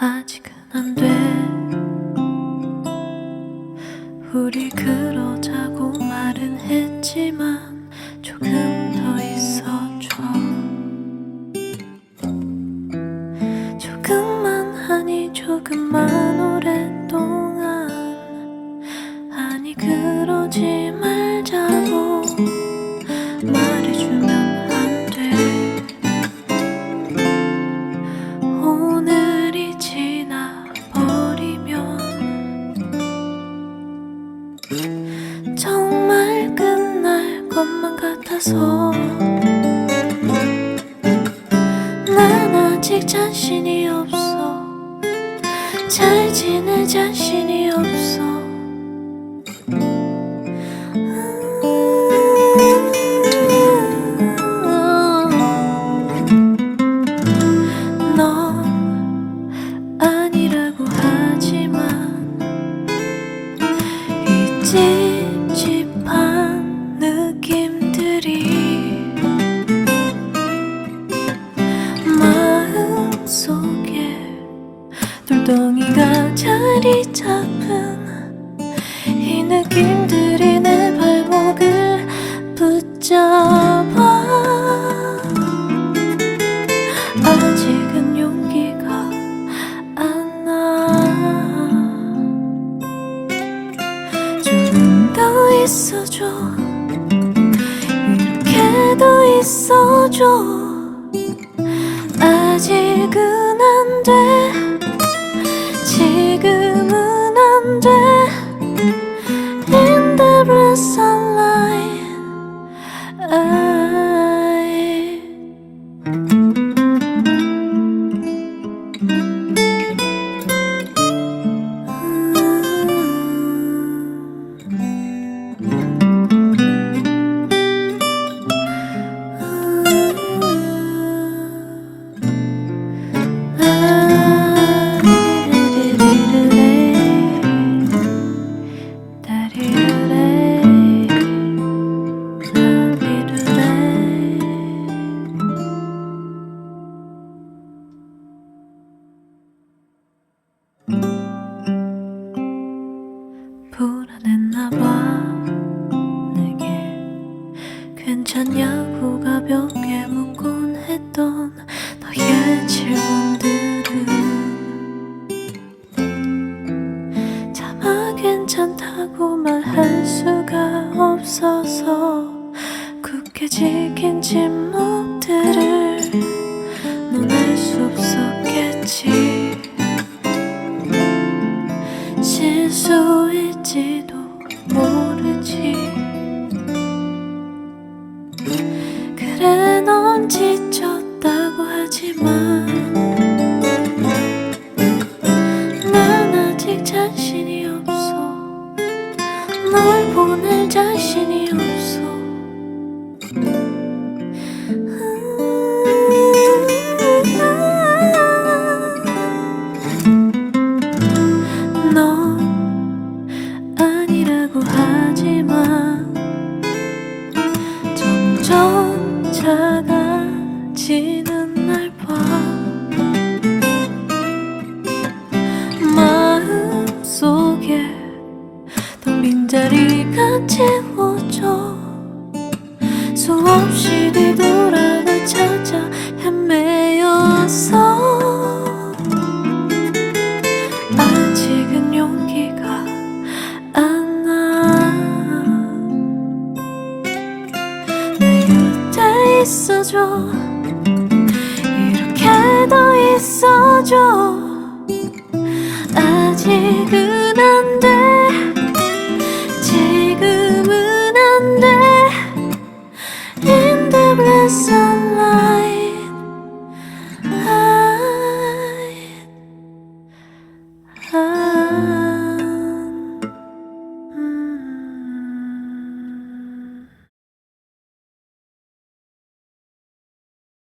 아직은 안 돼. 우리 그러자고 말은 했지만 조금 더 있어줘. 조금만 하니 조금만 같아서 난 아직 자신이 없어. 잘 지낼 자신이 없어 돌덩이가 자리 잡은 이 느낌들이 내 발목을 붙잡아 아직은 용기가 안 나. 조금 더 있어줘. 이렇게 더 있어줘. 아직은 안 돼. 불안했나 봐. 내게 괜찮냐고 가볍게 묻곤 했던 너의 질문들은 차마 괜찮다고 말할 수가 없어서 굳게 지킨 침묵 실수일지도 모르지. 그래 넌 지쳤다고 하지만 수없이 뒤돌아도 찾아 헤매였어 아직은 용기가 안 나. 내 곁에 있어줘. 이렇게 더 있어줘. 아직은 안 돼.